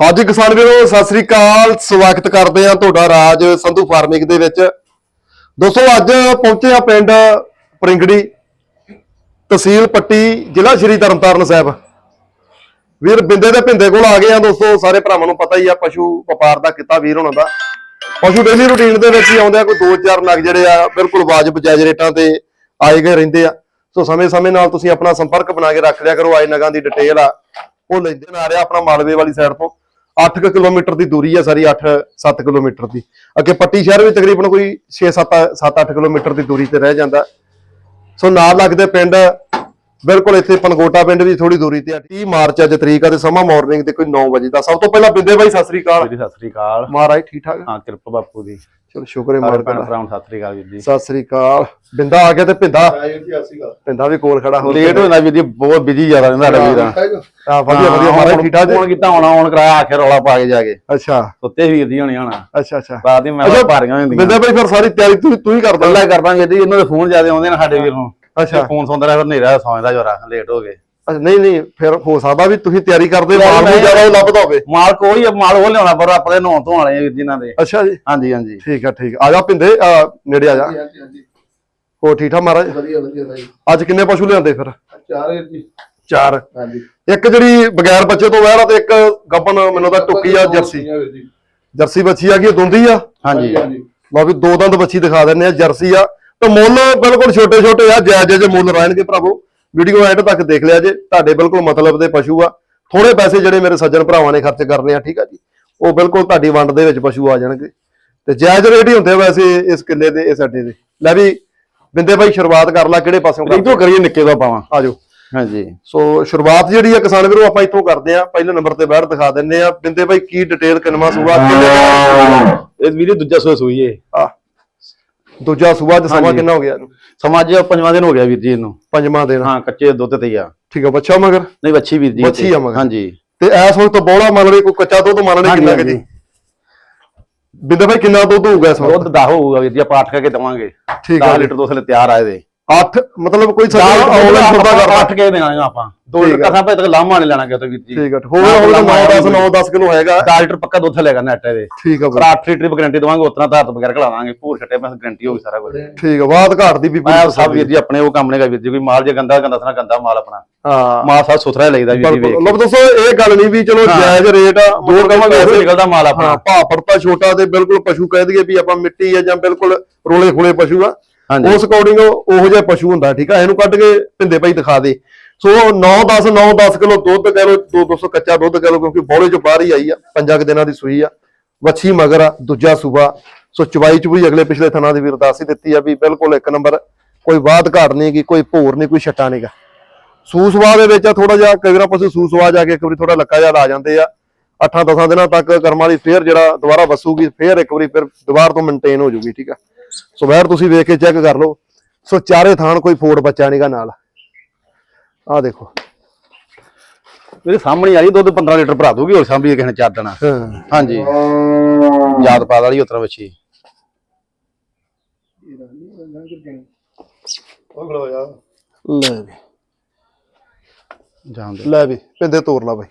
ਹਾਂਜੀ ਕਿਸਾਨ ਵੀਰੋ, ਸਤਿ ਸ੍ਰੀ ਅਕਾਲ। ਸਵਾਗਤ ਕਰਦੇ ਆ ਤੁਹਾਡਾ ਰਾਜ ਸੰਧੂ ਫਾਰਮਿੰਗ ਦੇ ਵਿੱਚ। ਦੋਸਤੋ, ਅੱਜ ਪਹੁੰਚੇ ਆ ਪਿੰਡ ਪ੍ਰਿੰਗੜੀ ਤਹਿਸੀਲ ਪੱਟੀ, ਜ਼ਿਲ੍ਹਾ ਸ਼੍ਰੀ ਤਰਨਤਾਰਨ ਸਾਹਿਬ। ਵੀਰ, ਬਿੰਦੇ ਦੇ ਭਿੰਦੇ ਕੋਲ ਆ ਗਏ ਆ ਦੋਸਤੋ। ਸਾਰੇ ਭਰਾਵਾਂ ਨੂੰ ਪਤਾ ਹੀ ਆ, ਪਸ਼ੂ ਵਪਾਰ ਦਾ ਕਿੱਤਾ ਵੀਰ ਹੋਣਾ ਦਾ। ਪਸ਼ੂ ਡੇਲੀ ਰੂਟੀਨ ਦੇ ਵਿੱਚ ਹੀ ਆਉਂਦੇ ਆ, ਕੋਈ ਦੋ ਚਾਰ ਨਗ ਜਿਹੜੇ ਆ, ਬਿਲਕੁਲ ਵਾਜਬ ਜਾਇਜ਼ ਰੇਟਾਂ ਤੇ ਆਏ ਗਏ ਰਹਿੰਦੇ ਆ। ਸੋ ਸਮੇਂ-ਸਮੇਂ ਨਾਲ ਤੁਸੀਂ ਆਪਣਾ ਸੰਪਰਕ ਬਣਾ ਕੇ ਰੱਖ ਲਿਆ ਕਰੋ, ਆਏ ਨਗਾਂ ਦੀ ਡਿਟੇਲ ਆ। ਉਹ ਲੈਂਦੇ ਨਾ ਆ ਰਿਹਾ ਆਪਣਾ ਮਾਲਵੇ ਵਾਲੀ ਸਾਈਡ ਤੋਂ। 8 ਕਿਲੋਮੀਟਰ ਦੀ ਦੂਰੀ ਹੈ ਸਾਰੀ 8-7 ਕਿਲੋਮੀਟਰ ਦੀ। ਅੱਗੇ ਪੱਟੀ ਸ਼ਹਿਰ ਵੀ ਤਕਰੀਬਨ ਕੋਈ 6-7 7-8 ਕਿਲੋਮੀਟਰ ਦੀ ਦੂਰੀ ਤੇ ਰਹਿ ਜਾਂਦਾ। ਸੋ ਨਾਲ ਲੱਗਦੇ ਪਿੰਡ ਬਿਲਕੁਲ ਇੱਥੇ ਪਨਗੋਟਾ ਪਿੰਡ ਵੀ ਥੋੜੀ ਦੂਰੀ ਤੇ ਆ। 30 ਮਾਰਚ ਅੱਜ ਤਰੀਕ ਆ ਤੇ ਸਮਾਂ ਮਾਰਨਿੰਗ ਦੇ ਕੋਈ 9 ਵਜੇ ਦਾ। ਸਭ ਤੋਂ ਪਹਿਲਾਂ ਬਿੰਦੇ ਬਾਈ ਸਤਿ ਸ੍ਰੀ ਅਕਾਲ। ਜੀ ਸਤਿ ਸ੍ਰੀ ਅਕਾਲ। ਮਹਾਰਾਜ ਠੀਕ ਠਾਕ? ਹਾਂ ਕਿਰਪਾ ਬਾਪੂ ਦੀ। ਚਲੋ ਸ਼ੁਕਰ ਹੈ ਭੈਣ ਦਾ। ਭਰਾਵਾਂ ਨੂੰ ਸਤਿ ਸ੍ਰੀ ਅਕਾਲ ਵੀਰ ਜੀ। ਸਤਿ ਸ੍ਰੀ ਅਕਾਲ। ਬਿੰਦਾ ਆ ਗਿਆ ਤੇ ਪਿੰਦਾ ਪਿੰਦਾ ਵੀ ਕੋਲ ਖੜਾ ਹੋ ਲੇਟ ਹੋ ਜਾਂਦਾ ਵੀਰ ਜੀ ਬਹੁਤ ਬਿਜ਼ੀ ਜ਼ਿਆਦਾ ਰਹਿੰਦਾ ਸਾਡਾ ਵੀਰ। ਆ ਵਧੀਆ ਵਧੀਆ। ਮਹਾਰਾਜ ਠੀਕ ਠਾਕ ਫੋਨ ਜੀ ਕੀਤਾ ਹੁਣ ਆਨ ਕਰਾਇਆ ਆਖਿਰ ਰੌਲਾ ਪਾ ਕੇ ਜਾ ਕੇ। ਅੱਛਾ। ਸੁੱਤੇ ਵੀਰ ਜੀ ਹੋਣੀ ਹਣਾ। ਅੱਛਾ ਅੱਛਾ। ਰਾਤ ਦੀ ਮੈਂ ਭਾਰੀਆਂ ਹੁੰਦੀਆਂ। ਬਿੰਦਾ ਬਾਈ ਫਿਰ ਸਾਰੀ ਤਿਆਰੀ ਤੂੰ ਤੂੰ ਹੀ ਕਰਦਾ। ਗੱਲਾਂ ਕਰਦਾ ਵੀਰ ਜੀ ਇਹਨਾਂ ਦੇ ਫੋਨ ਜ਼ਿਆਦਾ ਆਉਂਦੇ ਨੇ ਸਾਡੇ ਵੀਰ ਨੂੰ। ਅੱਛਾ। ਫੋਨ ਸੁਣਦਾ ਰਿਹਾ ਫਿਰ ਹਨੇਰਾ ਸੌਂਦਾ ਜਰਾ ਲੇਟ ਹੋ ਗਏ। ਅੱਛਾ ਨਹੀਂ ਨਹੀਂ ਫਿਰ ਹੋ ਸਕਦਾ ਵੀ ਤੁਸੀਂ ਤਿਆਰੀ ਕਰਦੇ ਮਾਲ ਨੂੰ ਜ਼ਿਆਦਾ ਲੱਭਦਾ ਹੋਵੇ। ਮਾਲ ਕੋਈ ਆ, ਮਾਲ ਉਹ ਲਿਆਉਣਾ ਪਰ ਆਪਣੇ ਨਹਾਉਣ ਧੋਣ ਵਾਲੇ ਆ ਵੀਰ ਜੀ ਇਹਨਾਂ ਦੇ। ਅੱਛਾ ਜੀ। ਹਾਂਜੀ ਹਾਂਜੀ। ਠੀਕ ਆ ਠੀਕ ਆ। ਜਾ ਪਿੰਦੇ ਨੇੜੇ ਆ ਜਾ। ਹੋ ਠੀਕ ਠਾਕ ਮਹਾਰਾਜ? ਵਧੀਆ ਵਧੀਆ ਬਾਈ ਅੱਜ ਕਿੰਨੇ ਪਸ਼ੂ ਲਿਆਂਦੇ ਫਿਰ? ਚਾਰ ਜੀ। ਚਾਰ। ਹਾਂਜੀ। ਇੱਕ ਜਿਹੜੀ ਬਗੈਰ ਬੱਚੇ ਤੋਂ ਵਹਿਰਾ ਤੇ ਇੱਕ ਗੱਪਨ ਮੈਨੂੰ ਤਾਂ ਟੁੱਕੀ ਆ ਜਰਸੀ। ਜਰਸੀ ਬੱਚੀ ਆ ਗਈ ਦੁੰਦੀ ਆ? ਹਾਂਜੀ ਹਾਂਜੀ। ਲਓ ਵੀ ਦੋ ਦੰਦ ਬੱਚੀ ਦਿਖਾ ਦਿੰਨੇ ਆ ਜਰਸੀ ਆ। ਤੇ ਮੁੱਲ ਬਿਲਕੁਲ ਛੋਟੇ ਛੋਟੇ ਆ ਜਾਇਜ਼ ਜੇ ਮੁੱਲ ਰਹਿਣਗੇ ਭਰਾਵੋ। ਵੀਡੀਓ ਐਡ ਤੱਕ ਦੇਖ ਲਿਆ ਜੇ ਤੁਹਾਡੇ ਬਿਲਕੁਲ ਮਤਲਬ ਦੇ ਪਸ਼ੂ ਆ। ਥੋੜੇ ਪੈਸੇ ਜਿਹੜੇ ਮੇਰੇ ਸੱਜਣ ਭਰਾਵਾਂ ਨੇ ਖਰਚ ਕਰਨੇ ਆ ਠੀਕ ਆ ਜੀ। ਉਹ ਬਿਲਕੁਲ ਤੁਹਾਡੀ ਵੰਡ ਦੇ ਵਿੱਚ ਪਸ਼ੂ ਆ ਜਾਣਗੇ। ਤੇ ਜਾਇਜ਼ ਰੇਟ ਹੀ ਹੁੰਦੇ ਆ ਵੈਸੇ ਇਸ ਕਿੱਲੇ ਦੇ ਇਸ ਅੱਡੇ ਦੇ। ਲੈ ਵੀ ਬਿੰਦੇ ਭਾਈ ਸ਼ੁਰੂਆਤ ਕਰ ਲੈ ਕਿਹੜੇ ਪਾਸਿਓਂ ਕਰ ਇਤੋਂ ਕਰੀਏ ਨਿੱਕੇ ਤੋਂ ਪਾਵਾਂ। ਆਜੋ। ਹਾਂਜੀ। ਸੋ ਸ਼ੁਰੂਆਤ ਜਿਹੜੀ ਆ ਕਿਸਾਨ ਵੀਰੋ ਆਪਾਂ ਇੱਥੋਂ ਕਰਦੇ ਆ। ਪਹਿਲੇ ਨੰਬਰ ਤੇ ਬੈਠ ਦਿਖਾ ਦਿੰਨੇ ਆ। ਬਿੰਦੇ ਭਾਈ ਕੀ ਡਿਟੇਲ ਕਿੰਨਵਾ ਸੂਆ ਕਿੰਨੇ ਇਹ ਵੀਡੀਓ ਦੂਜਾ ਸੂਆ ਸੂਈ ਏ। ਆ ਦੂਜਾ ਸੂਆ ਤੇ ਸਮਾਂ ਹਾਂਜੀ। ਕਿੰਨਾ ਹੋ ਗਿਆ ਇਹਨੂੰ? ਸਮਾਂ ਅੱਜ ਪੰਜਵਾਂ ਦਿਨ ਹੋ ਗਿਆ ਵੀਰ ਜੀ ਇਹਨੂੰ। ਪੰਜਵਾਂ ਦਿਨ। ਹਾਂ ਕੱਚੇ ਦੁੱਧ ਤੇ ਹੀ ਆ। ਠੀਕ ਆ ਬੱਚਾ ਮਗਰ? ਨਹੀਂ ਵੱਛੀ ਵੀਰ ਜੀ। ਵੱਛੀ ਆ ਮਗਰ। ਹਾਂਜੀ। ਤੇ ਐਸ ਵਕਤ ਤੋਂ ਬੋਲਾ ਮੰਨ ਲਈ ਕੋਈ ਕੱਚਾ ਦੁੱਧ ਮੰਨ ਲਈ ਹਾਂਜੀ, ਕਿੰਨਾ ਕਿ ਜੀ? ਬਿੰਦੇ ਭਾਈ ਕਿੰਨਾ ਦੁੱਧ ਹੋਊਗਾ ਇਸ ਦੁੱਧ ਵਕਤ 10 ਹੋਊਗਾ ਵੀਰ ਜੀ ਆਪਾਂ 8 ਕੇ ਦਵਾਂਗੇ। ਠੀਕ 10 ਆ ਲੀਟਰ ਦੁੱਧ ਲਈ ਤਿਆਰ ਆ ਇਹਦੇ। 8 ਮਤਲਬ ਕੋਈ ਸੱਜਾ ਆਨਲਾਈਨ ਸੌਦਾ ਕਰਦਾ 8 ਕੇ ਦੇਣਾ ਆਪਾਂ। ਦੋ ਠੀਕ ਲੀਟਰ ਆ। ਕਸਾਂ ਪੇ ਤੱਕ ਲਾਮਾ ਨਹੀਂ ਲੈਣਾ ਕਿਤੇ ਵੀਰ ਜੀ ਠੀਕ ਆ। ਹੋਵੇ ਹੋਵੇ 9 10 9 10 ਕਿਲੋ ਹੈਗਾ। 10 ਲੀਟਰ ਪੱਕਾ ਦੁੱਧ ਲੈਗਾ ਨੈਟ ਇਹਦੇ। ਠੀਕ ਆ ਪਰ ਬਾਈ 8 ਲੀਟਰ ਗਾਰੰਟੀ ਦਵਾਂਗੇ ਉਤਨਾ ਧਾਰਤ ਬਗੈਰ ਖਲਾਵਾਂਗੇ ਪੂਰ ਛੱਟੇ ਮੈਂ ਗਾਰੰਟੀ ਹੋਊਗੀ ਸਾਰਾ ਕੁਝ ਠੀਕ ਆ ਬਾਤ ਘਾਟ ਦੀ ਵੀ ਮੈਂ ਸਭ ਵੀਰ ਜੀ ਆਪਣੇ ਉਹ ਕੰਮ ਨੇਗਾ ਵੀਰ ਜੀ ਕੋਈ ਮਾਲ ਜੇ ਗੰਦਾ ਗੰਦਾ ਸਨਾ ਗੰਦਾ ਮਾਲ ਆਪਣਾ। ਹਾਂ। ਮਾਲ ਸਾਫ਼ ਸੁਥਰਾ ਹੀ ਲਈਦਾ ਵੀਰ ਜੀ ਲੋ ਦੋਸਤੋ ਇਹ ਗੱਲ ਨਹੀਂ ਵੀ ਚਲੋ ਹਾਂ। ਜਾਇਜ਼ ਰੇਟ ਆ ਜੋ ਕਹਾਂਗੇ ਉਹ ਨਿਕਲਦਾ ਮਾਲ ਹਾਂ ਆਪਣਾ ਭਾ ਪੜਤਾ ਛੋਟਾ ਤੇ ਬਿਲਕੁਲ ਪਸ਼ੂ ਕਹਿ ਦਈਏ ਵੀ ਆਪਾਂ ਮਿੱਟੀ ਆ ਜਾਂ ਬਿਲਕੁਲ ਰੋਲੇ ਖੋਲੇ ਪਸ਼ੂ ਆ। ਉਸ ਅਕੋਰਡਿੰਗ ਉਹੋ ਜਿਹਾ ਪਸ਼ੂ ਹੁੰਦਾ, ਠੀਕ ਆ? ਇਹਨੂੰ ਕੱਢ ਕੇ ਪਿੰਦੇ ਭਾਈ ਦਿਖਾ ਦੇ। ਸੋ 9 10 9 10 ਕਿਲੋ ਦੁੱਧ ਕਹਿ ਲੋ 2 200 ਕੱਚਾ ਦੁੱਧ ਕਹਿ ਲੋ ਕਿਉਂਕਿ ਬੋਲੇ ਚੋਂ ਬਾਹਰ ਹੀ ਆਈ ਆ, ਪੰਜਾਂ ਕੁ ਦਿਨਾਂ ਦੀ ਸੂਈ ਆ। ਵੱਛੀ ਮਗਰ ਆ, ਦੂਜਾ ਸੂਬਾ ਸੋ ਚਵਾਈ ਚੁਬਈ ਅਗਲੇ ਪਿਛਲੇ ਥਣਾ ਦੀ ਵੀ ਅਰਦਾਸ ਹੀ ਦਿੱਤੀ ਆ ਵੀ ਬਿਲਕੁਲ ਇੱਕ ਨੰਬਰ, ਕੋਈ ਬਾਤ ਘਾਟ ਨਹੀਂ ਗੀ, ਕੋਈ ਭੋਰ ਨਹੀਂ ਕੋਈ ਛੱਟਾ ਨਹੀਂਗਾ ਸੂਸਵਾ ਦੇ ਵਿੱਚ ਆ ਥੋੜਾ ਜਿਹਾ, ਕਈ ਵਾਰ ਪਸ਼ੂ ਸੂਸਵਾ ਜਾ ਕੇ ਇੱਕ ਵਾਰੀ ਥੋੜਾ ਲੱਕਾ ਜਿਹਾ ਆ ਜਾਂਦੇ ਆ। ਅੱਠਾਂ ਦਸਾਂ ਦਿਨਾਂ ਤੱਕ ਕਰਮਾਂ ਦੀ ਫੇਰ ਜਿਹੜਾ ਦੁਬਾਰਾ ਵਸੂਗੀ, ਫੇਰ ਇੱਕ ਵਾਰੀ ਫਿਰ ਦੁਬਾਰਾ ਤੋਂ ਮੇਨਟੇਨ ਹੋ ਜੂਗੀ, ਠੀਕ ਆ? ਸੋ ਵੈਰ ਤੁਸੀਂ ਵੇਖ ਕੇ ਚੈੱਕ ਕਰ ਲਓ। ਸੋ ਚਾਰੇ ਥਾਣ ਕੋਈ ਫੋੜ ਬੱਚਾ ਨਹੀਂਗਾ ਨਾਲ। ਆਹ ਦੇਖੋ। ਮੇਰੇ ਸਾਹਮਣੇ ਆ ਰਹੀ ਦੁੱਧ 15 ਲੀਟਰ ਭਰਾ ਦੂਗੀ ਹੋਰ ਸਾਂਭੀ ਕਿਸੇ ਨੇ ਚਾਰ ਦੇਣਾ ਹਾਂ। ਹਾਂਜੀ। ਯਾਦ ਪਾ ਵਾਲੀ ਉਤਰਾ ਵੱਛੀ ਲੈ ਵੀ। ਜਾਣਦੇ। ਲੈ ਵੀ ਪਿੰਦੇ ਤੋਰ ਲਾ ਬਾਈ।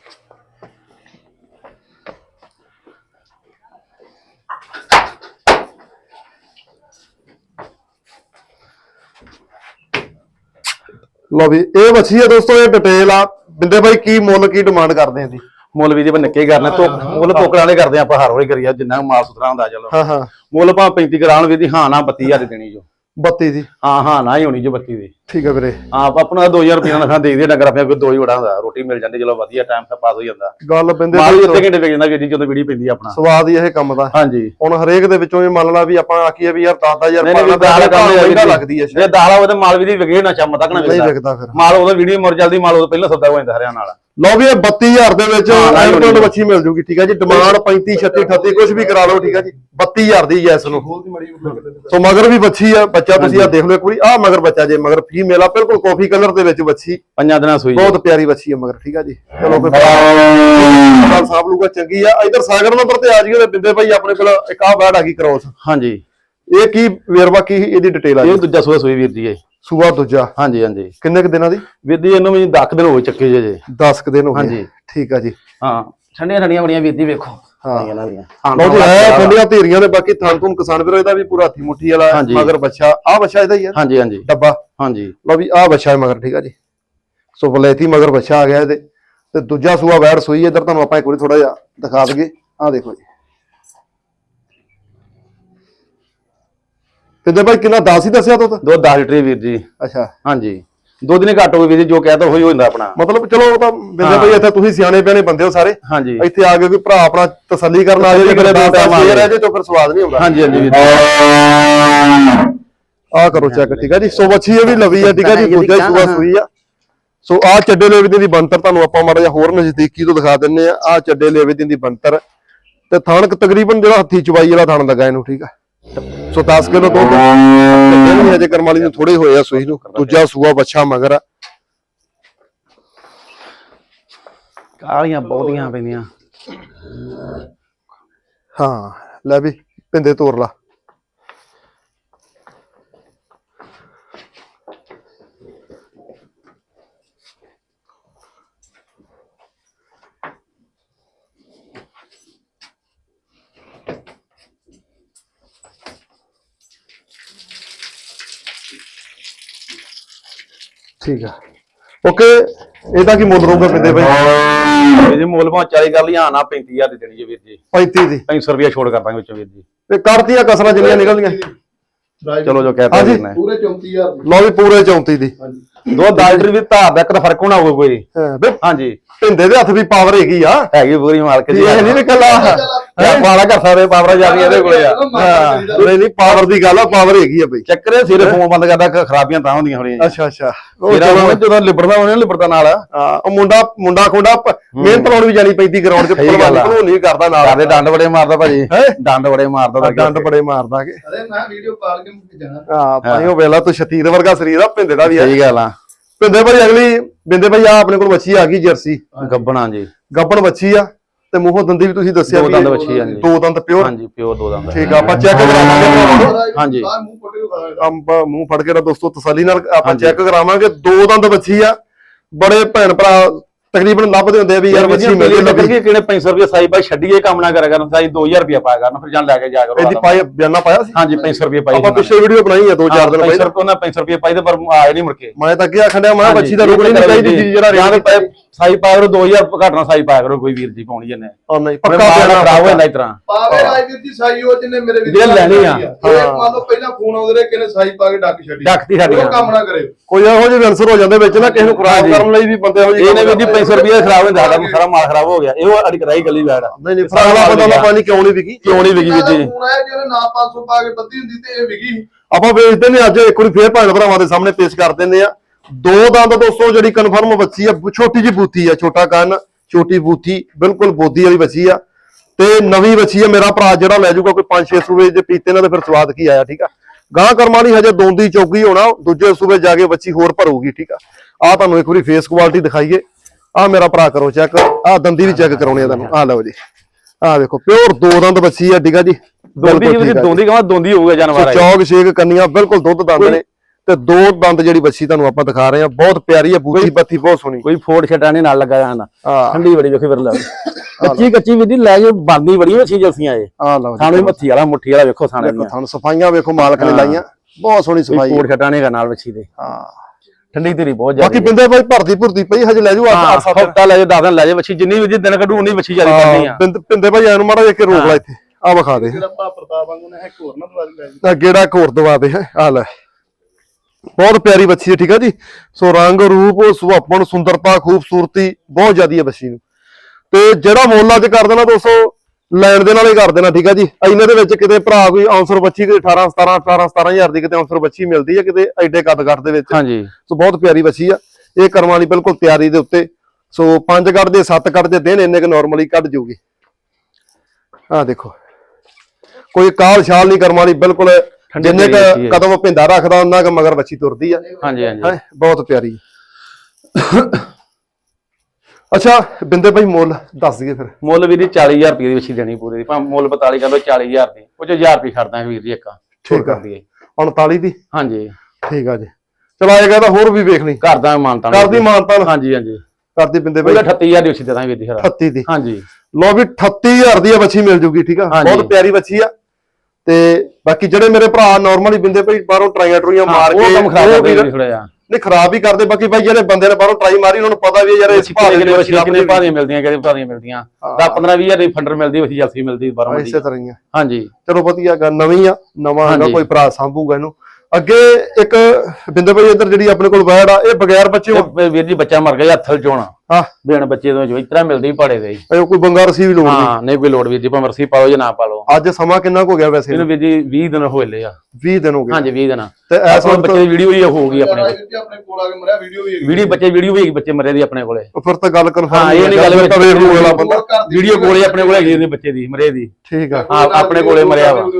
ਲੋ ਵੀ ਇਹ ਵੱਛੀ ਆ ਦੋਸਤੋ ਇਹ ਡਿਟੇਲ ਆ। ਬਿੰਦੇ ਬਾਈ ਕੀ ਮੁੱਲ ਕੀ ਡਿਮਾਂਡ ਕਰਦੇ ਆ ਜੀ? ਮੁੱਲ ਵੀ ਜੀ ਆਪਾਂ ਨਿੱਕੇ ਕਰਨੇ ਤੋਂ ਮੁੱਲ ਤੋਕੜਾਂ ਵਾਲੇ ਕਰਦੇ ਆਪਾਂ ਹਰ ਵਾਰੀ ਕਰੀਆ ਜਿੰਨਾ ਮਾਲ ਸੁਥਰਾ ਹੁੰਦਾ ਚਲੋ। ਹਾਂ ਹਾਂ। ਮੁੱਲ ਭਾਵੇਂ 35 ਕਰਾਉਣ ਵੀ ਦੀ ਹਾਂ ਨਾ 32000 ਦੀ ਦੇਣੀ ਜੋ। 32 ਦੀ। ਹਾਂ ਹਾਂ ਨਾ ਹੀ ਹੋਣੀ ਜੋ 32 ਦੀ। ਠੀਕ ਹੈ ਵੀਰੇ। ਆਪਾਂ ਆਪਣਾ 2000 ਰੁਪਏ ਨਾਲ ਖਾਂ ਦੇ ਦੇ ਡੰਗਰ ਆਪਣੇ ਕੋਈ ਦੋ ਹੀ ਬੜਾ ਹੁੰਦਾ ਰੋਟੀ ਮਿਲ ਜਾਂਦੀ ਚਲੋ ਵਧੀਆ ਟਾਈਮ ਤਾਂ ਪਾਸ ਹੋ ਜਾਂਦਾ। ਗੱਲ ਬਿੰਦੇ ਮਾਲ ਉੱਤੇ ਘੰਟੇ ਵੇਚ ਜਾਂਦਾ ਵੀਰ ਜੀ ਜਦੋਂ ਵੀਡੀਓ ਪੈਂਦੀ ਆਪਣਾ। ਸਵਾਦ ਹੀ ਇਹ ਕੰਮ ਦਾ। ਹਾਂਜੀ। ਹੁਣ ਹਰੇਕ ਦੇ ਵਿੱਚੋਂ ਇਹ ਮੰਨ ਲਾ ਵੀ ਆਪਾਂ ਆਖੀਏ ਵੀ ਯਾਰ 10000 ਨਹੀਂ ਨਹੀਂ ਪਾਣਾ ਦਾਲ ਕੰਮ ਲੱਗਦੀ ਹੈ ਜੇ ਦਾਲ ਉਹਦੇ ਮਾਲ ਵੀ ਦੀ ਵਿਗੇ ਨਾ ਚੰਮ ਤੱਕ ਨਾ ਨਹੀਂ ਵਿਕਦਾ। ਫਿਰ। ਮਾਲ ਉਹਦਾ ਵੀਡੀਓ ਮਰ ਜਲਦੀ ਮਾਲ ਉਹ ਪਹਿਲਾਂ ਸੌਦਾ ਹੋ ਜਾਂਦਾ ਹਰਿਆਣਾ ਨਾਲ ਲਓ ਵੀ ਇਹ 32000 ਦੇ ਵਿੱਚ ਹੋਣੀ। ਮੱਛੀ ਮਿਲ ਜੂਗੀ ਠੀਕ ਹੈ ਜੀ। ਡਿਮਾਂਡ 35 36 38 ਕੁਝ ਵੀ ਕਰਾ ਲਓ ਠੀਕ ਹੈ ਜੀ। 32000 ਦੀ ਜੈਸ ਨੂੰ। ਸੋ ਮਗਰ ਵੀ ਬੱਚੀ ਆ ਬੱਚਾ ਤੁਸੀਂ ਆ ਦੇਖ ਲਓ ਇੱਕ ਵਾਰੀ। ਆ ਮਗਰ ਬੱਚਾ ਜੇ ਮਗਰ ਫੀਮੇਲ ਆ ਬਿਲਕੁਲ ਕਾਫੀ ਕਲਰ ਦੇ ਵਿੱਚ ਬੱਚੀ ਪੰਜਾਂ ਦਿਨਾਂ ਸੂਈ ਬਹੁਤ ਪਿਆਰੀ ਬੱਚੀ ਆ ਮਗਰ ਠੀਕ ਆ ਜੀ? ਚਲੋ ਕੋਈ ਗੱਲ ਸਾਹਬ ਲੂਗਾ ਚੰਗੀ ਆ। ਇਧਰ ਸਾਗਰ ਨੰਬਰ ਤੇ ਆ ਜਿਓ ਤੇ ਬਿੰਦੇ ਭਾਈ ਆਪਣੇ ਕੋਲ ਇੱਕ ਆ ਬੈਡ ਆ ਗਈ ਕ੍ਰੋਸ ਹਾਂਜੀ। ਇਹ ਕੀ ਵੇਰਵਾ ਕੀ ਇਹਦੀ ਡਿਟੇਲ ਆ ਇਹ ਦੂਜਾ ਸੂਆ ਸੂਈ ਵੀਰ ਜੀ ਇਹ। ਸੂਆ ਦੂਜਾ। ਹਾਂਜੀ ਹਾਂਜੀ। ਕਿੰਨੇ ਕੁ ਦਿਨਾਂ ਦੀ? ਵੀਰ ਜੀ ਇਹਨੂੰ ਵੀ 10 ਦਿਨ ਹੋ ਚੱਕੇ ਜੇ ਜੇ। 10 ਕੁ ਦਿਨ ਹੋ ਗਏ। ਹਾਂਜੀ। ਠੀਕ ਆ ਜੀ। ਹਾਂ। ਠੰਡੀਆਂ ਠੰਡੀਆਂ ਬੜੀਆਂ ਵੀਰ ਜੀ ਵੇਖੋ। ਹਾਂ। ਇਹਨਾਂ ਦੀਆਂ। ਲਓ ਜੀ ਹੈ ਠੰਡੀਆਂ ਧੀਰੀਆਂ ਨੇ ਬਾਕੀ ਥਾਂ ਤੋਂ ਕਿਸਾਨ ਵੀਰੋ ਇਹਦਾ ਵੀ ਪੂਰਾ ਹੱਥੀ ਮੁੱਠੀ ਵਾਲਾ। ਮਗਰ ਬੱਚਾ ਆ ਬੱਚਾ ਇਹਦਾ ਹੀ ਹੈ? ਹਾਂਜੀ ਹਾਂਜੀ। ਡੱਬਾ? ਹਾਂਜੀ। ਲਓ ਵੀ ਆ ਹੈ ਮਗਰ ਠੀਕ ਆ ਜੀ। ਸੋ ਬਲੈਤੀ ਮਗਰ ਬੱਚਾ ਆ ਗਿਆ ਇਹਦੇ। ਤੇ ਦੂਜਾ ਸੂਆ ਵੈੜ ਸੂਈ ਇੱਧਰ ਤੁਹਾਨੂੰ ਆਪਾਂ ਇੱਕ ਵਾਰੀ ਥੋੜਾ ਜਿਹਾ ਦਿਖਾ ਦਈਏ। ਆ ਦੇਖੋ ਜੀ। ਕਿੰਨੇ ਭਾਈ ਕਿੰਨਾ 10 ਹੀ ਦੱਸਿਆ ਤੂੰ ਤਾਂ? ਦੋ 10 ਲੀਟਰ ਵੀਰ ਜੀ। ਅੱਛਾ। ਹਾਂਜੀ। ਦੋ ਦਿਨੇ ਘੱਟ ਹੋਵੇ ਵੀਰ ਜੀ ਜੋ ਕਹਿਤਾ ਹੋਈ ਹੋ ਜਾਂਦਾ ਆਪਣਾ। ਮਤਲਬ ਚਲੋ ਉਹ ਤਾਂ ਬਿੰਦੇ ਹਾਂ। ਭਾਈ ਇੱਥੇ ਤੁਸੀਂ ਸਿਆਣੇ ਪਿਆਣੇ ਬੰਦੇ ਹੋ ਸਾਰੇ। ਹਾਂਜੀ। ਇੱਥੇ ਆ ਕੇ ਕੋਈ ਭਰਾ ਆਪਣਾ ਤਸੱਲੀ ਕਰਨ ਆ ਤਸੱਲੀ ਕਰੇ, ਦੋ ਟਾਈਮ ਆ ਹੈ। ਜੇ ਤਾਂ ਫਿਰ ਸਵਾਦ ਨਹੀਂ ਹੁੰਦਾ ਹਾਂਜੀ ਹਾਂਜੀ ਵੀਰ ਜੀ। ਆ ਕਰੋ ਚੈੱਕ ਠੀਕ ਹੈ ਜੀ। ਸੋ ਬੱਚੀ ਇਹ ਵੀ ਲਵੀ ਆ ਠੀਕ ਹੈ ਜੀ ਦੂਜਾ ਹੀ ਸੂਆ ਸੂਈ ਆ। ਸੋ ਆ ਚੱਡੇ ਲੇਵੇ ਦੀ ਬੰਤਰ ਤੁਹਾਨੂੰ ਆਪਾਂ ਮਾੜਾ ਜਿਹਾ ਹੋਰ ਨਜ਼ਦੀਕੀ ਤੋਂ ਦਿਖਾ ਦਿੰਨੇ ਆ। ਆ ਚੱਡੇ ਲੇਵੇ ਦੀ ਬੰਤਰ ਤੇ ਥਾਣਕ ਤਕਰੀਬਨ ਜਿਹੜਾ ਹੱਥੀ ਚਵਾਈ ਵਾਲਾ ਥਾਣ ਲੱਗਾ ਇਹਨੂੰ ਠੀਕ ਆ। ਸੋ 10 ਕਿਲੋ ਦੁੱਧ ਨਹੀਂ ਹਜੇ ਕਰਮ ਵਾਲੀ ਨੂੰ ਥੋੜੇ ਹੋਏ ਆ ਸੂਈ ਨੂੰ। ਦੂਜਾ ਸੂਆ ਬੱਚਾ ਮਗਰ ਆ। ਕਾਲੀਆਂ ਬਹੁਤੀਆਂ ਪੈਂਦੀਆਂ। ਹਾਂ ਲੈ ਵੀ ਪਿੰਦੇ ਤੋਰ ਲਾ। ਠੀਕ ਆ। ਓਕੇ ਇਹਦਾ ਕੀ ਮੁੱਲ ਰਹੂਗਾ ਪਿੰਦੇ ਬਾਈ? ਜੀ ਮੁੱਲ ਭਾਵੇਂ 40 ਕਰ ਲਈ ਹਾਂ ਨਾ 35000 ਦੀ ਦੇਣੀ ਜੀ ਵੀਰ ਜੀ। 35 ਦੀ। 300 ਰੁਪਏ ਛੋੜ ਕਰ ਦਾਂਗੇ ਵਿੱਚੋਂ ਵੀਰ ਜੀ। ਤੇ ਕਰਤੀਆਂ ਕਸਰਾਂ ਜਿੰਨੀਆਂ ਨਿਕਲਦੀਆਂ? ਚਲੋ ਜੋ ਕਹਿਤਾ ਹਾਂਜੀ। ਪੂਰੇ 34000 ਦੀ। ਲਓ ਵੀ ਪੂਰੇ 34 ਦੀ। ਹਾਂਜੀ। ਦੋ 10 ਲੀਟਰ ਵੀ ਧਾਰ ਦਾ ਇੱਕ ਤਾਂ ਫ਼ਰਕ ਹੋਣਾ ਹੋਊਗਾ ਕੋਈ। ਹਾਂ ਬੇ ਹਾਂਜੀ। ਪਿੰਦੇ ਦੇ ਹੱਥ ਵੀ ਪਾਵਰ ਹੈਗੀ ਆ। ਹੈਗੀ ਪੂਰੀ ਮਾਲਕ ਜੀ। ਇਹ ਨਹੀਂ ਨਿਕਲਦਾ ਇਹ ਪਾਲਾ ਕਰ ਸਕਦੇ ਪਾਵਰਾਂ ਜਾ ਰਹੀਆਂ ਇਹਦੇ ਕੋਲੇ ਆ। ਹਾਂ। ਨਹੀਂ ਨਹੀਂ ਪਾਵਰ ਦੀ ਗੱਲ ਆ ਪਾਵਰ ਹੈਗੀ ਆ ਬਈ। ਚੱਕਰ ਇਹ ਸਿਰੇ ਫੋਨ ਬੰਦ ਕਰਦਾ ਖਰਾਬੀਆਂ ਤਾਂ ਹੁੰਦੀਆਂ ਹੋਣੀਆਂ ਅੱਛਾ ਅੱਛਾ। ਉਹ ਹੁਣ ਜਦੋਂ ਲਿਬੜਦਾ ਉਹਨੇ ਲਿਬੜਦਾ ਨਾਲ। ਹਾਂ, ਉਹ ਮੁੰਡਾ ਮੁੰਡਾ ਖੁੰਡਾ ਮਿਹਨਤ ਲਾਉਣ ਵੀ ਜਾਣੀ ਪੈਂਦੀ ਗਰਾਊਂਡ 'ਚ ਆ। ਭਲੂਨੀ ਵੀ ਕਰਦਾ ਨਾਲ। ਕਰਦੇ ਡੰਡ ਬੜੇ ਮਾਰਦਾ ਭਾਜੀ? ਡੰਡ ਬੜੇ ਮਾਰਦਾ ਡੰਡ ਬੜੇ ਮਾਰਦਾ ਕੇ ਅਰੇ ਮੈਂ ਵੀਡੀਓ ਕਾਲ ਕੇ ਮੁੱਕ ਜਾਣਾ। ਹਾਂ ਤਾਂ ਉਹ ਵੇਲਾ ਤੂੰ ਸ਼ਤੀਰ ਵਰਗਾ ਸਰੀਰ ਆ ਪਿੰਦੇ ਦਾ ਵੀ ਆ। ਸਹੀ ਗੱਲ ਆ। ਪਿੰਦੇ ਭਾਈ ਅਗਲੀ ਬਿੰਦੇ ਭਾਈ ਆ ਆਪਣੇ ਕੋਲ ਬੱਚੀ ਆ ਗਈ ਜਰਸੀ। ਗੱਬਣਾ ਜੀ। ਗੱਬਣ ਬੱਚੀ ਆ। ਤੇ ਮੂੰਹੋਂ ਦੰਦੀ ਵੀ ਤੁਸੀਂ ਦੱਸਿਆ ਦੋ ਵੀ ਦੰਦ ਇਹ ਬੱਚੀ ਆ ਜੀ ਦੋ ਦੰਦ ਪਿਓਰ ਹਾਂਜੀ ਪਿਓ ਦੋ ਦੰਦ ਠੀਕ ਆ ਆਪਾਂ ਚੈੱਕ ਕਰਾਵਾਂਗੇ ਹਾਂਜੀ। ਬਾਹਰ ਮੂੰਹ ਫੋਟੋ ਕਰਾਂਗਾ ਅੰਬ ਮੂੰਹ ਫੜ ਕੇ ਨਾ ਦੋਸਤੋ ਤਸੱਲੀ ਨਾਲ ਆਪਾਂ ਹਾਂਜੀ। ਚੈੱਕ ਕਰਾਵਾਂਗੇ। ਦੋ ਦੰਦ ਬੱਚੀ ਆ। ਬੜੇ ਭੈਣ ਭਰਾ ਤਕਰੀਬਨ ਲੱਭਦੇ ਹੁੰਦੇ ਆ ਵੀ ਯਾਰ ਬੱਚੀ ਮਿਲ ਗਈ ਲੱਭੀ ਕਿ ਕਿਹਨੇ 500 ਰੁਪਏ ਸਾਈ ਬਾਈ ਛੱਡੀਏ ਕੰਮ ਨਾ ਕਰਿਆ ਕਰਨ ਸਾਈ 2000 ਰੁਪਏ ਪਾਇਆ ਕਰਨ ਫਿਰ ਜਾਂ ਲੈ ਕੇ ਜਾ ਕਰੋ ਇਹਦੀ ਪਾਈ ਬਿਆਨਾ ਪਾਇਆ ਸੀ? ਹਾਂਜੀ 500 ਰੁਪਏ ਪਾਈ ਆਪਾਂ ਪਿੱਛੇ ਵੀਡੀਓ ਬਣਾਈ ਆ ਦੋ ਚਾਰ ਦਿਨ 500 ਪਹਿਲਾਂ। ਰੁਪਏ ਉਹਨਾਂ 500 ਰੁਪਏ ਪਾਈ ਤੇ ਪਰ ਆਏ ਨਹੀਂ ਮੁੜ ਕੇ। ਮੈਂ ਤਾਂ ਅੱਗੇ ਆਖਣ ਡਿਆ ਮੈਂ ਬੱਚੀ ਦਾ ਰੁਕਣੀ ਨਹੀਂ ਚਾਹੀਦੀ ਜਿਹੜਾ ਤੇ ਪਏ ਸਾਈ ਪਾਇਆ ਕਰੋ 2000 ਘਟਣਾ ਸਾਈ ਪਾਇਆ ਕਰੋ ਕੋਈ ਵੀਰ ਜੀ ਪਾਉਣੀ ਜਨੇ ਆ। ਨਹੀਂ ਪੱਕਾ ਖਰਾਬ ਹੋ ਜਾਂਦਾ ਇਸ ਤਰ੍ਹਾਂ ਪਾਵੇ ਰਾਜਵੀਰ ਦੀ ਸਾਈ ਉਹ ਜਿੰਨੇ ਮੇਰੇ ਵੀਰ ਜੇ ਲੈਣੀ ਆ। ਇਹ ਮੰਨ ਲਓ ਪਹਿਲਾਂ ਫੋਨ ਆਉਂਦੇ ਰਹੇ ਕਿਨੇ ਸਾਈ ਪਾ ਕੇ ਡੱਕ ਛੱਡੀ। ਡੱਕਤੀ ਸਾਡੀ ਉਹ ਕੰਮ ਨਾ ਕਰੇ ਕੋਈ ਇਹੋ ਜਿਹੇ ਅਨਸਰ ਹੋ ਜਾਂਦੇ ਵਿੱਚ ਨਾ ਕਿਸੇ ਨੂੰ ਖਰਾਬ। ਕਰਨ ਲਈ ਵੀ ਬੰਦੇ ਹੋ ਇਹਨੇ ਵੀ ਜੀ 500 ਰੁਪਏ ਖਰਾਬ ਹੁੰਦਾ ਸਾਡਾ ਸਾਰਾ ਮਾਲ ਖਰਾਬ ਹੋ ਗਿਆ। ਇਹ ਅੜੀ ਕਰਾਈ ਗਲੀ ਬੈੜ ਨਹੀਂ ਨਹੀਂ ਫਰਾਲਾ ਪਤਾ ਨਾ ਪਾਣੀ ਕਿਉਂ ਨਹੀਂ ਵਿਕੀ? ਕਿਉਂ ਨਹੀਂ ਵਿਕੀ ਵੀਰ ਜੀ? ਫੋਨ ਆਇਆ ਜੇ ਉਹਨੇ ਨਾ 500 ਪਾ ਕੇ ਬੱਤੀ ਹੁੰਦੀ ਤੇ ਇਹ ਵਿਗੀ ਆਪਾਂ ਵੇਚਦੇ ਨੇ ਅੱਜ ਇੱਕ ਵਾਰੀ ਫੇਰ ਭੈਣ ਭਰਾਵਾਂ ਦੇ ਸਾਹਮਣੇ ਪੇਸ਼ ਕਰ ਦਿੰਦੇ ਆ। ਦੋ ਦੰਦ ਦੋਸਤੋ ਜਿਹੜੀ ਕਨਫਰਮ ਬੱਚੀ ਆ ਛੋਟੀ ਜੀ ਬੂਥੀ ਆ ਛੋਟਾ ਕੰਨ ਛੋਟੀ ਬੂਥੀ ਬਿਲਕੁਲ ਬੋਦੀ ਵਾਲੀ ਬੱਚੀ ਆ। ਤੇ ਨਵੀਂ ਬੱਚੀ ਆ ਮੇਰਾ ਭਰਾ ਜਿਹੜਾ ਲੈ ਜਾਊਗਾ ਕੋਈ 5-6 ਸੂਬੇ ਜੇ ਪੀਤੇ ਨਾ ਤੇ ਫਿਰ ਸਵਾਦ ਕੀ ਆਇਆ ਠੀਕ ਆ? ਗਾਂ ਕਰਮਾਂ ਵਾਲੀ ਹਜੇ ਦੋਂਦੀ ਚੌਕੀ ਹੋਣਾ ਦੂਜੇ ਸੂਬੇ ਜਾ ਕੇ ਬੱਚੀ ਹੋਰ ਭਰੂਗੀ ਠੀਕ ਆ? ਆ ਤੁਹਾਨੂੰ ਇੱਕ ਵਾਰੀ ਫੇਸ ਕੁਆਲਿਟੀ ਦਿਖਾਈਏ। ਆ ਮੇਰਾ ਭਰਾ ਕਰੋ ਚੈੱਕ ਆ ਦੰਦੀ ਵੀ ਚੈੱਕ ਕਰਾਉਣੀ ਆ ਤੁਹਾਨੂੰ। ਆ ਲਓ ਜੀ। ਆ ਵੇਖੋ ਪਿਓਰ ਦੋ ਦੰਦ ਬੱਚੀ ਆ ਠੀਕ ਆ ਜੀ? ਦੋਂਦੀ। ਦੋਂਦੀ ਕਹਾਂ ਦੋਂਦੀ ਹੋਊਗਾ ਜਾਨਵਰ ਆ ਚੌਕ ਛੇਕ ਕੰਨੀਆਂ ਬਿਲਕੁਲ ਦੁੱਧ ਦੰਦ ਨੇ। ਤੇ ਦੋ ਦੰਦ ਜਿਹੜੀ ਬੱਚੀ ਤੁਹਾਨੂੰ ਆਪਾਂ ਦਿਖਾ ਰਹੇ ਆ ਬਹੁਤ ਪਿਆਰੀ ਆ ਬੂਥੀ ਬੱਤੀ ਬਹੁਤ ਸੋਹਣੀ। ਕੋਈ ਫੋੜ ਛਟਾ ਨਹੀਂ ਨਾਲ ਲੱਗਾ ਜਾਂਦਾ ਆ ਠੰਡੀ ਬੜੀ ਵੇਖੇ ਫਿਰ ਲੈ ਕੱਚੀ ਕੱਚੀ ਵੀ ਦੀ ਲੈ ਕੇ ਬਾਂਦੀ ਬੜੀ ਮੱਛੀ ਜਲਸੀਆਂ ਇਹ। ਆ ਲਓ ਜੀ। ਥਾਣੇ ਮੱਥੀ ਵਾਲਾ ਮੁੱਠੀ ਵਾਲਾ ਵੇਖੋ ਥਾਣੇ ਦੀਆਂ। ਤੁਹਾਨੂੰ ਸਫਾਈਆਂ ਵੇਖੋ ਮਾਲਕ ਨੇ ਹਾਂ। ਲਾਈਆਂ। ਬਹੁਤ ਸੋਹਣੀ ਸਫ਼ਾਈ ਫੋੜ ਛਟਾ ਨਹੀਂ ਨਾਲ ਮੱਛੀ ਦੇ। ਹਾਂ। ਠੰਡੀ ਧੀਰੀ ਬਹੁਤ ਬਾਕੀ ਜ਼ਿਆਦਾ ਪਿੰਦੇ ਬਾਈ ਭਰਦੀ ਭੁਰਦੀ ਪਈ ਹਜੇ ਲੈ ਜੂ ਹਾਂ ਅੱਠ ਸੱਤ। ਹਫਤਾ ਲੈ ਜਾ 10 ਦਿਨ ਲੈ ਜਾ ਮੱਛੀ ਜਿੰਨੀ ਵੀ ਜੀ ਦਿਨ ਕੱਢੂ ਉਨੀ ਮੱਛੀ ਜ਼ਿਆਦਾ ਕਰਨੀ ਆ। ਪਿੰਦ- ਪਿੰਦੇ ਭਾਈ ਐਨੂੰ ਮਾੜਾ ਜਿਹਾ ਕੇ ਰੋਕ ਲੈ ਇੱਥੇ। ਆ ਵਿਖਾ ਦੇ। ਜਿਹੜਾ ਭਾ ਪ੍ਰਤਾਪ ਵਾਂਗੂ ਨੇ ਇੱਕ ਹੋਰ ਨਾ ਦਵਾਰੀ ਲੈ ਜੀ ਤਾਂ ਗੇੜਾ ਘੋਰ ਦਵਾ ਦੇ ਹੈ। ਆ ਲੈ। ਬਹੁਤ ਪਿਆਰੀ ਬੱਚੀ ਹੈ ਠੀਕ ਹੈ ਜੀ? ਸੋ ਰੰਗ ਰੂਪ ਸੁਭਾਪਣ ਸੁੰਦਰਤਾ ਖੂਬਸੂਰਤੀ ਬਹੁਤ ਜ਼ਿਆਦੀ ਹੈ ਬੱਚੀ ਨੂੰ। ਤੇ ਜਿਹੜਾ ਮੁੱਲ ਅੱਜ ਕਰ ਦੇਣਾ ਦੋਸਤੋ ਲੈਣ ਦੇ ਨਾਲ ਹੀ ਕਰ ਦੇਣਾ ਠੀਕ ਹੈ ਜੀ? ਇਹਨਾਂ ਦੇ ਵਿੱਚ ਕਿਤੇ ਭਰਾ ਕੋਈ ਆਨਸਰ ਬੱਚੀ ਕਿਤੇ 18 17 18 17000 ਦੀ ਕਿਤੇ ਆਨਸਰ ਬੱਚੀ ਮਿਲਦੀ ਹੈ ਕਿਤੇ ਐਡੇ ਕੱਦ ਕੱਦ ਦੇ ਵਿੱਚ। ਹਾਂਜੀ। ਸੋ ਬਹੁਤ ਪਿਆਰੀ ਬੱਚੀ ਆ। ਇਹ ਕਰਮਾਂ ਵਾਲੀ ਬਿਲਕੁਲ ਤਿਆਰੀ ਦੇ ਉੱਤੇ। ਸੋ ਪੰਜ ਕੱਢ ਦੇ ਸੱਤ ਕੱਢ ਦੇ ਦਿਨ ਇੰਨੇ ਕੁ ਨਾਰਮਲੀ ਕੱਢ ਜੂਗੀ। ਆ ਦੇਖੋ। ਕੋਈ ਕਾਲ ਛਾਲ ਨਹੀਂ ਕਰਮਾਂ ਵਾਲੀ ਬਿਲਕੁਲ ਜਿੰਨੇ ਬੱਚੀ ਕ ਹੈ। ਕਦਮ ਪਿੰਦਾ ਰੱਖਦਾ ਉਹਨਾਂ ਕ ਮਗਰ ਬੱਚੀ ਤੁਰਦੀ ਆ। ਹਾਂਜੀ ਹਾਂਜੀ। ਬਹੁਤ ਪਿਆਰੀ। ਅੱਛਾ ਬਿੰਦੇ ਭਾਈ ਮੁੱਲ ਦੱਸ ਦਈਏ ਫਿਰ। ਮੁੱਲ ਵੀਰ ਜੀ 40000 ਰੁਪਏ ਦੀ ਮੱਛੀ ਦੇਣੀ ਪੂਰੀ ਦੀ। ਭਾਵੇਂ ਮੁੱਲ 42 ਕਰ ਲਓ 40000 ਦੀ। ਉਹ ਚ 1000 ਰੁਪਏ ਖੜਦਾ ਵੀਰ ਜੀ ਇੱਕ। ਠੀਕ ਆ। ਕਰ ਦਈਏ। 39 ਦੀ? ਹਾਂਜੀ। ਠੀਕ ਆ ਜੀ। ਚਲ ਆਏਗਾ ਤਾਂ ਹੋਰ ਵੀ ਵੇਖ ਲਈ। ਘਰ ਦਾ ਮਾਨਤਾ ਕਰਦੀ ਮਾਨਤਾਨ। ਹਾਂਜੀ ਹਾਂਜੀ। ਕਰਦੀ ਬਿੰਦੇ ਭਾਈ। ਉਹਦਾ 38000 ਦੀ ਮੱਛੀ ਦੇ ਦਾਂ ਵੀਰ ਜੀ ਫਿਰ। 38 ਦੀ। ਹਾਂਜੀ। ਲੋ ਵੀ 38000 ਦੀ ਬੱਚੀ ਮਿਲ ਜੂਗੀ ਠੀਕ ਆ। ਬਹੁਤ ਪਿਆਰੀ ਬੱਚੀ ਆ। ਤੇ ਬਾਕੀ ਜਿਹੜੇ ਮੇਰੇ ਭਰਾ ਨਾਰਮਲੀ ਬਿੰਦੇ ਭਾਈ ਬਾਹਰੋਂ ਟਰਾਈਆਂ ਟਰੂਈਆਂ ਮਾਰ ਉਹ ਕੇ ਕੰਮ ਖਰਾਬ ਉਹ ਕਰਦੇ ਵੀਰ- ਨੇ ਥੋੜਾ ਜਿਹਾ। ਨਹੀਂ ਖਰਾਬ ਹੀ ਕਰਦੇ ਬਾਕੀ ਭਾਈ ਜਿਹੜੇ ਬੰਦੇ ਨੇ ਬਾਹਰੋਂ ਟਰਾਈ ਮਾਰੀ ਉਹਨਾਂ ਨੂੰ ਪਤਾ ਵੀ ਹੈ ਯਾਰ ਇਸ ਭਾਅ ਦੀ ਬੱਚੇ ਕਿੰਨੇ ਭਾਰੀਆਂ ਮਿਲਦੀਆਂ ਕਿਹਦੇ ਭਾਰੀਆਂ ਮਿਲਦੀਆਂ। 10 15 20 ਹਜ਼ਾਰ ਦੀ ਫੰਡਰ ਮਿਲਦੀ ਵਸੀ ਜਲਸੀ ਮਿਲਦੀ ਬਾਹਰੋਂ ਇਸੇ ਤਰ੍ਹਾਂ ਹੀ ਹਾਂਜੀ। ਚਲੋ ਵਧੀਆ ਗਾ ਨਵੀਂ ਆ ਨਵਾਂ ਹੈਗਾ। ਕੋਈ ਭਰਾ ਸਾਂਭੂਗਾ ਇਹਨੂੰ। ਅੱਗੇ ਇੱਕ ਬਿੰਦੇ ਭਾਈ ਇੱਧਰ ਜਿਹੜੀ ਆਪਣੇ ਕੋਲ ਵੈੜ ਆ ਇਹ ਬਗੈਰ ਬੱਚੇ ਵੀਰ ਜੀ ਬੱਚਾ ਮਰ ਗਿਆ ਹੱਥਲ ਚੋਣਾ ਹਾਂ। ਬੇਣ ਬੱਚੇ ਤੋਂ ਜੋ ਇਸ ਤਰ੍ਹਾਂ ਮਿਲਦੀ ਭਾੜੇ ਦੇ ਹੀ। ਇਹ ਕੋਈ ਬੰਗਾਰ ਸੀ ਵੀ ਲੋੜ ਨਹੀਂ। ਹਾਂ ਨਹੀਂ ਕੋਈ ਲੋੜ ਵੀਰ ਜੀ ਭਾਵੇਂ ਰਸੀ ਪਾਲੋ ਜਾਂ ਨਾ ਪਾਲੋ। ਅੱਜ ਸਮਾਂ ਕਿੰਨਾ ਕੁ ਹੋ ਗਿਆ ਵੈਸੇ? ਇਹਨੂੰ ਵੀਰ ਜੀ 20 ਦਿਨ ਹੋਏ ਲਏ ਆ। 20 ਦਿਨ ਹੋ ਗਏ। ਹਾਂਜੀ 20 ਦਿਨ। ਤੇ ਇਸ ਵਕਤ ਬੱਚੇ ਦੀ ਵੀਡੀਓ ਹੀ ਹੋਊਗੀ ਆਪਣੇ ਕੋਲ ਆਪਣੇ ਕੋਲ ਆ ਕੇ ਮਰਿਆ ਵੀਡੀਓ ਵੀ ਹੈਗੀ। ਵੀਡੀਓ ਬੱਚੇ ਵੀਡੀਓ ਵੀ ਹੈਗੀ ਬੱਚੇ ਮਰੇ ਦੀ ਆਪਣੇ ਕੋਲੇ। ਫਿਰ ਤਾਂ ਗੱਲ ਕਨਫਰਮ ਹਾਂ ਇਹ ਨਹੀਂ ਗੱਲ ਤਾਂ ਵੇਖ ਲੂ ਅਗਲਾ ਬੰਦਾ। ਵੀਡੀਓ ਕੋਲੇ ਆਪਣੇ ਕੋਲ ਹੈਗੀ ਉਹਦੇ ਬੱਚੇ ਦੀ ਮਰੇ ਦੀ। ਠੀਕ ਆ। ਹਾਂ, ਆਪਣੇ ਕੋਲੇ ਮਰਿਆ ਵਾ। ਵੀ।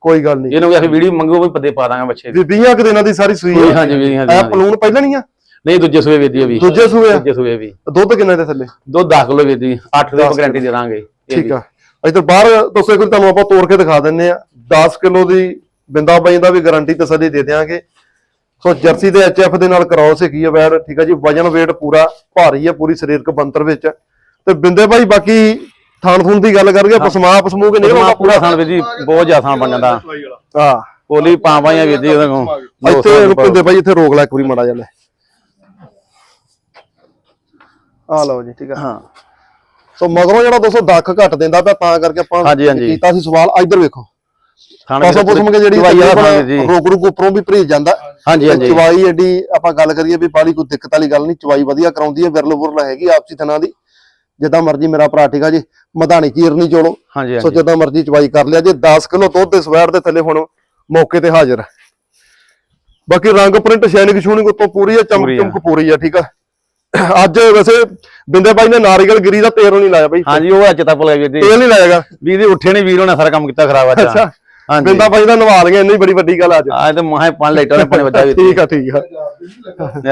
ਕੋਈ ਗੱਲ ਨਹੀਂ। ਇਹਨੂੰ ਅਸੀਂ ਵੀਡੀਓ ਮੰਗੋ ਵੀ ਪੱਦੇ ਪਾ ਦਾਂਗੇ ਬੱਚੇ ਦੀ। ਵੀ 20 ਕੁ ਦਿਨਾਂ ਦੀ ਸਾਰੀ ਸੂਈ ਆ। ਹਾਂਜੀ ਵੀ ਹਾਂਜੀ ਇਹ। ਪਲੂਣ ਪਹਿਲਾਂ ਨਹੀਂ ਆ? ਨਹੀਂ ਦੂਜੇ ਸੂਏ ਵੀਰ ਉਹ ਵੀ। ਦੂਜੇ ਸੂਏ ਆ? ਦੂਜੇ ਸੂਏ ਵੀ। ਦੁੱਧ ਕਿੰਨੇ ਦੇ ਥੱਲੇ? ਦੁੱਧ 10 ਕਿਲੋ ਵੀਰ ਜੀ 8 ਦੇ ਗਾਰੰਟੀ ਦੇ ਦਾਂਗੇ ਇਹ ਠੀਕ ਵੀ। ਆ। ਇੱਧਰ ਬਾਹਰ ਦੋਸਤੋ ਇੱਕ ਵਾਰੀ ਤੁਹਾਨੂੰ ਆਪਾਂ ਤੋੜ ਕੇ ਦਿਖਾ ਦਿੰਨੇ ਆ। 10 ਕਿਲੋ ਦੀ ਬਿੰਦਾ ਬਾਈ ਦਾ ਵੀ ਗਾਰੰਟੀ ਤਸੱਲੀ ਦੇ ਦਿਆਂਗੇ। ਸੋ ਜਰਸੀ ਦੇ ਐਚਐਫ ਦੇ ਨਾਲ ਕ੍ਰਾਸ ਹੈਗੀ ਆ ਵੈੜ ਠੀਕ ਆ ਜੀ? ਵਜਨ weight ਪੂਰਾ ਭਾਰੀ ਆ ਪੂਰੀ ਸਰੀਰਕ ਬੰਤਰ ਵਿੱਚ। ਤੇ ਬਿੰਦੇ ਭਾਈ ਬਾਕੀ ਥਾਣ ਥੂਣ ਦੀ ਗੱਲ ਕਰੀਏ ਪਸਮਾ ਪਸਮੂ ਕੇ ਨਿਕਲਦਾ ਨਿਕਲਦਾ ਪੂਰਾ ਥਾਣ ਵੀਰ ਜੀ ਬਹੁਤ ਜ਼ਿਆਦਾ ਥਾਣ ਬਣ ਜਾਂਦਾ ਹਾਂ। ਕੋਲੀ ਪਾਂ ਪਾਈਆਂ ਵੀਰ ਜੀ ਉਹਦੇ ਕੋਲ। ਇੱਥੇ ਇਹਨੂੰ ਪਿੰਦੇ ਭਾਈ ਇੱਥੇ ਰੋਕ ਲੈ ਇੱਕ ਵਾਰੀ ਮੜਾ ਜਾ ਲੈ। ਆ ਲਓ ਜੀ ਠੀਕ ਆ। ਹਾਂ। ਸੋ ਮਗਰੋਂ ਜਿਹੜਾ ਦੋਸਤੋ ਦੱਖ ਘੱਟ ਦਿੰਦਾ ਪਿਆ ਤਾਂ ਕਰਕੇ ਆਪਾਂ ਹਾਂਜੀ, ਹਾਂਜੀ। ਕੀਤਾ ਸੀ ਸਵਾਲ। ਇੱਧਰ ਵੇਖੋ। ਪਾਸੋਂ ਪੁਸਮ ਕੇ ਜਿਹੜੀ ਚਵਾਈ ਵਾਲਾ ਵੀਰ ਜੀ ਰੋਕ ਰੁਕ ਉੱਪਰੋਂ ਵੀ ਭਰੀ ਜਾਂਦਾ। ਹਾਂਜੀ ਤੇ ਹਾਂਜੀ। ਚਵਾਈ ਐਡੀ ਆਪਾਂ ਗੱਲ ਕਰੀਏ ਵੀ ਬਾਲੀ ਕੋਈ ਦਿੱਕਤ ਵਾਲੀ ਗੱਲ ਨਹੀਂ ਚਵਾਈ ਵਧੀਆ ਕਰਾਉਂਦੀ ਹੈ ਵਿਰਲ ਵੁਰਲ ਹੈਗੀ ਆਪਸੀ ਥਣਾ ਦੀ। ਜਿੱਦਾਂ ਮਰਜ਼ੀ ਮੇਰਾ ਭਰਾ ਠੀਕ ਆ ਜੀ ਮਧਾਣੀ ਚੀਰ ਨਹੀਂ ਚੋਲੋ। ਹਾਂਜੀ ਸੋ ਹਾਂਜੀ। ਜਿੱਦਾਂ ਮਰਜ਼ੀ ਚਵਾਈ ਕਰ ਲਿਆ ਜੇ 10 ਕਿਲੋ ਦੁੱਧ ਦੇ ਸਵੈੜ ਦੇ ਥੱਲੇ ਹੁਣ ਮੌਕੇ ਤੇ ਹਾਜ਼ਰ ਹੈ। ਬਾਕੀ ਰੰਗ ਪ੍ਰਿੰਟ ਸ਼ੈਨਿਕ ਸ਼ੂਨਿੰਗ ਉੱਤੋਂ ਪੂਰੀ ਹੈ ਚਮਕ ਪੂਰੀ ਆ। ਚਮਕ ਪੂਰੀ ਆ ਠੀਕ ਆ। ਅੱਜ ਵੈਸੇ ਬਿੰਦੇ ਬਾਈ ਨੇ ਨਾਰੀਅਲ ਗਿਰੀ ਦਾ ਤੇਲ ਨਹੀਂ ਲਾਇਆ ਬਾਈ। ਹਾਂਜੀ ਉਹ ਅੱਜ ਤਾਂ ਭੁੱਲ ਗਿਆ ਜੀ। ਤੇਲ ਨਹੀਂ ਲਾਏਗਾ ਵੀਰ ਜੀ ਉੱਠੇ ਨੇ ਵੀਰ ਹੋਣਾ ਸਾਰਾ ਕੰਮ ਕੀਤਾ ਖਰਾਬ ਅੱਜ। ਅੱਛਾ। ਹਾਂਜੀ। ਬਿੰਦਾ ਬਾਈ ਦਾ ਨਵਾ ਲਈਆਂ ਇੰਨੀ ਬੜੀ ਵੱਡੀ ਗੱਲ ਅੱਜ। ਆ ਤੇ ਮਾਹੇ 5 ਲੀਟਰ ਨੇ ਪਾਣੀ ਵੱਜਾ ਠੀਕ ਆ ਠੀਕ ਆ।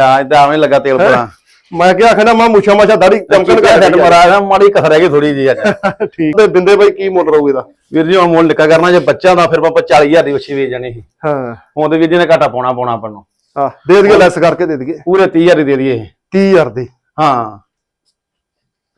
ਆ ਇਦਾਂ ਐਵੇਂ ਲੱਗਾ ਤੇਲ ਪੂਰਾ ਮੈਂ ਕਿਹਾ ਆਖਣਾ ਮੈਂ ਮੁੱਛਾਂ ਮਾਛਾ ਦਾੜੀ ਚਮਕਣ ਕਰ ਸੈੱਟ ਮਰਾ ਮਾੜੀ ਕਸਰ ਹੈਗੀ ਥੋੜੀ ਜੀ ਅੱਜ। ਠੀਕ। ਤੇ ਬਿੰਦੇ ਬਾਈ ਕੀ ਮੁੱਲ ਰਹੂ ਇਹਦਾ? ਵੀਰ ਜੀ ਹੁਣ ਮੁੱਲ ਨਿੱਕਾ ਕਰਨਾ ਜੇ ਬੱਚਾ ਦਾ ਫਿਰ ਆਪਾਂ 40000 ਦੀ ਵੱਛੀ ਵੇਚ ਜਾਣੀ ਸੀ। ਹਾਂ। ਹੁਣ ਤੇ ਵੀਰ ਜੀ ਨੇ ਘਾਟਾ ਪਾਉਣਾ ਪਾਉਣਾ ਆਪਾਂ ਨੂੰ। ਹਾਂ ਦੇ ਦਈਏ ਲੈਸ ਕਰਕੇ ਦੇ ਦਈਏ। ਪੂਰੇ 30000 ਦੀ ਦੇ ਦਈਏ 30000 ਦੀ। ਹਾਂ।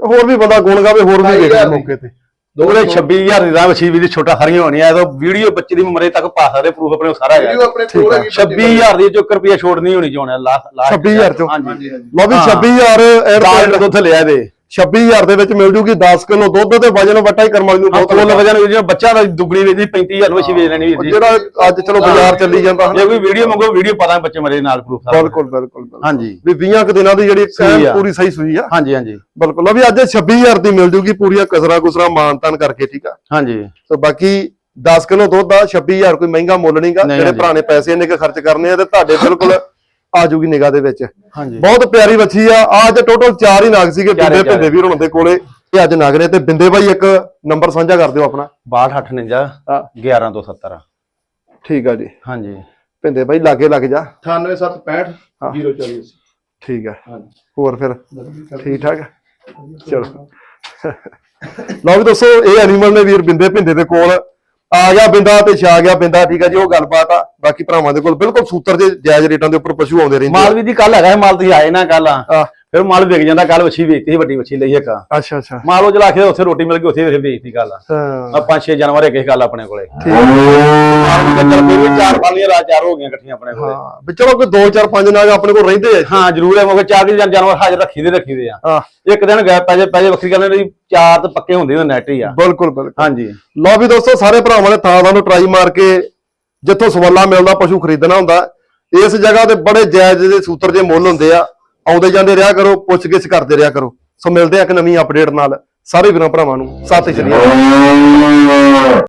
ਹੋਰ ਵੀ ਬੰਦਾ ਗੁਣ ਗਾਵੇ ਹੋਰ ਵੀ ਢਾਈ ਵੇਖੇ ਹਜ਼ਾਰ ਦੀ। ਮੌਕੇ ਤੇ। ਦੋਰੇ 26000 ਦੀ ਦਾ ਵੱਛੀ ਵੀਰ ਜੀ ਛੋਟਾ ਸਾਰੀਆਂ ਹੋਣੀਆਂ ਇਹ ਤਾਂ ਵੀਡੀਓ ਬੱਚੇ ਦੀ ਮਰੇ ਤੱਕ ਪਾ ਸਕਦੇ ਪ੍ਰੂਫ ਆਪਣੇ ਕੋਲ ਸਾਰਾ ਵੀਡੀਓ ਆਪਣੇ ਕੋਲ ਹੈਗੀ 26000 ਦੀ ਚੋਂ 1 ਰੁਪਿਆ ਛੋੜ ਨਹੀਂ ਹੋਣੀ ਚਾਹੁੰਦਾ ਲਾਸਟ ਲਾਸਟ 26000 ਚੋਂ। ਹਾਂਜੀ ਲਓ ਵੀ ਹਾਂ। 26000 ਐਡ 10 ਲੀਟਰ ਦੁੱਧ ਲਿਆ ਦੇ? 26000 ਦੇ ਵਿੱਚ ਮਿਲ ਜੂਗੀ 10 ਕਿਲੋ ਦੁੱਧ ਤੇ ਵਜਨ ਵੱਟਾ ਹੀ ਕਰਮ ਵਾਲੀ ਨੂੰ ਬਹੁਤ ਮੁੱਲ ਵਜਨ ਵੀਰ ਜੀ ਬੱਚਾ ਦਾ ਦੁੱਗਣੀ ਵੇਚਦੀ 35000 ਵੱਛੀ ਵੇਚ ਲੈਣੀ ਵੀਰ ਜੀ। ਜਿਹੜਾ ਅੱਜ ਚਲੋ ਬਾਜ਼ਾਰ ਚੱਲੀ ਜਾਂਦਾ ਜੇ ਕੋਈ ਵੀਡੀਓ ਮੰਗੋ ਵੀਡੀਓ ਪਤਾ ਬੱਚੇ ਮਰੇ ਨਾਲ ਪ੍ਰੂਫ ਬਿਲਕੁਲ ਬਿਲਕੁਲ। ਹਾਂਜੀ। ਵੀ 20 ਕੁ ਦਿਨਾਂ ਦੀ ਜਿਹੜੀ। ਪੂਰੀ ਸਹੀ ਸੂਈ ਆ। ਹਾਂਜੀ ਹਾਂਜੀ। ਬਿਲਕੁਲ। ਲਓ ਵੀ ਅੱਜ 26000 ਦੀ ਮਿਲ ਜੂਗੀ ਪੂਰੀਆਂ ਕਸਰਾਂ ਕੁਸਰਾਂ ਮਾਨਤਾਨ ਕਰਕੇ ਠੀਕ ਆ? ਹਾਂਜੀ। ਤੇ ਬਾਕੀ 10 ਕਿਲੋ ਦੁੱਧ ਦਾ 26000 ਕੋਈ ਮਹਿੰਗਾ ਮੁੱਲ ਨਹੀਂਗਾ ਨਹੀਂ, ਜਿਹੜੇ ਨੇ ਪੈਸੇ ਇੰਨੇ ਕੁ ਖਰਚ ਕਰਨੇ ਆ ਤੇ ਤੁਹਾਡੇ ਬਿਲਕੁਲ ਆ ਜੂਗੀ ਨਿਗਾਹ ਦੇ ਵਿੱਚ। ਹਾਂਜੀ। ਬਹੁਤ ਪਿਆਰੀ ਬੱਚੀ ਆ। ਆ ਅੱਜ ਟੋਟਲ 4 ਹੀ ਨਾਗ ਸੀਗੇ ਬਿੰਦੇ ਭਿੰਦੇ ਵੀਰ ਹੁਣ ਦੇ ਕੋਲੇ। ਇਹ ਅੱਜ ਨਾਗ ਨੇ ਤੇ ਬਿੰਦੇ ਬਾਈ ਇੱਕ ਨੰਬਰ ਸਾਂਝਾ ਕਰ ਦਿਓ ਆਪਣਾ। 6259 ਹਾਂ। 11 ਤੋਂ 70 ਠੀਕ ਆ ਜੀ। ਹਾਂਜੀ। ਭਿੰਦੇ ਬਾਈ ਲਾਗੇ ਲੱਗ ਜਾ। 98765 ਹਾਂ। 040 ਠੀਕ ਆ। ਹਾਂਜੀ। ਹੋਰ ਫਿਰ? ਠੀਕ ਠਾਕ ਚਲੋ। ਲਓ ਵੀ ਦੋਸਤੋ ਇਹ ਐਨੀਮਲ ਨੇ ਵੀਰ ਬਿੰਦੇ ਭਿੰਦੇ ਦੇ ਕੋਲ ਆ ਗਿਆ ਬਿੰਦਾ ਤੇ ਛਾ ਗਿਆ ਬਿੰਦਾ ਠੀਕ ਆ ਜੀ ਉਹ ਗੱਲਬਾਤ ਆ। ਬਾਕੀ ਭਰਾਵਾਂ ਦੇ ਕੋਲ ਬਿਲਕੁਲ ਸੂਤਰ ਦੇ ਜਾਇਜ਼ ਰੇਟਾਂ ਦੇ ਉੱਪਰ ਪਸ਼ੂ ਆਉਂਦੇ ਰਹਿੰਦੇ ਮਾਲ ਵੀ ਦੀ ਕੱਲ ਹੈਗਾ ਮਾਲ ਤੁਸੀਂ ਆਏ ਨਾ ਕੱਲ ਆ ਆ। ਫਿਰ ਮਾਲ ਵਿਕ ਜਾਂਦਾ ਕੱਲ ਵੱਛੀ ਵੇਚਤੀ ਸੀ, ਵੱਡੀ ਵੱਛੀ ਲਈ ਇੱਕ। ਅੱਛਾ ਅੱਛਾ। ਮਾਲ ਉਹ ਚਲਾ ਕੇ ਉੱਥੇ ਰੋਟੀ ਮਿਲ ਗਈ ਉੱਥੇ ਫਿਰ ਵੇਚਤੀ ਹਾਂ। ਆ ਪੰਜ ਛੇ ਜਾਨਵਰ ਇੱਕ ਗੱਲ ਆਪਣੇ ਕੋਲੇ। ਚੱਲ ਕੋਈ ਚਾਰ ਪਾਲੀਆਂ ਰਾਤ ਚਾਰ ਹੋ ਗਈਆਂ ਇਕੱਠੀਆਂ ਆਪਣੇ ਕੋਲੇ। ਹਾਂ ਵੀ ਚਲੋ ਕੋਈ 2 4 5 ਨਾਗ ਆਪਣੇ ਕੋਲ ਰਹਿੰਦੇ ਆ ਹਾਂ ਜ਼ਰੂਰ ਹੈ ਮਗਰ ਚਾਰ ਦੀ ਜਾਨਵਰ ਹਾਜ਼ਰ ਰੱਖੀ ਦੇ ਰੱਖੀ ਦੇ ਆ। ਇੱਕ ਦਿਨ ਗਏ ਪੈਜੇ ਪੈਜੇ ਵੱਖਰੀ ਗੱਲ ਨਹੀਂ ਚਾਰ ਤਾਂ ਪੱਕੇ ਹੁੰਦੇ ਨੇ ਨੈਟ ਹੀ ਆ। ਬਿਲਕੁਲ ਬਿਲਕੁਲ। ਹਾਂਜੀ। ਲਓ ਵੀ ਦੋਸਤੋ ਸਾਰੇ ਭਰਾਵਾਂ ਨੇ ਥਾਂ ਥਾਂ ਨੂੰ ਟਰਾਈ ਮਾਰ ਕੇ ਜਿੱਥੋਂ ਸਵਾਲਾ ਮਿਲਦਾ ਪਸ਼ੂ ਖਰੀਦਣਾ ਹੁੰਦਾ ਇਸ ਜਗ੍ਹਾ ਤੇ ਬੜੇ ਜਾਇਜ਼ ਦੇ ਸੂਤਰ ਜੇ ਮੁੱਲ ਹੁੰਦੇ ਆ। ਆਉਂਦੇ ਜਾਂਦੇ ਰਿਹਾ ਕਰੋ, ਪੁੱਛਗਿੱਛ ਕਰਦੇ ਰਿਹਾ ਕਰੋ। ਸੋ ਮਿਲਦੇ ਆ ਇੱਕ ਨਵੀਂ ਅਪਡੇਟ ਨਾਲ। ਸਾਰੇ ਵੀਰਾਂ ਭਰਾਵਾਂ ਨੂੰ, ਸਤਿ ਸ਼੍ਰੀ ਅਕਾਲ।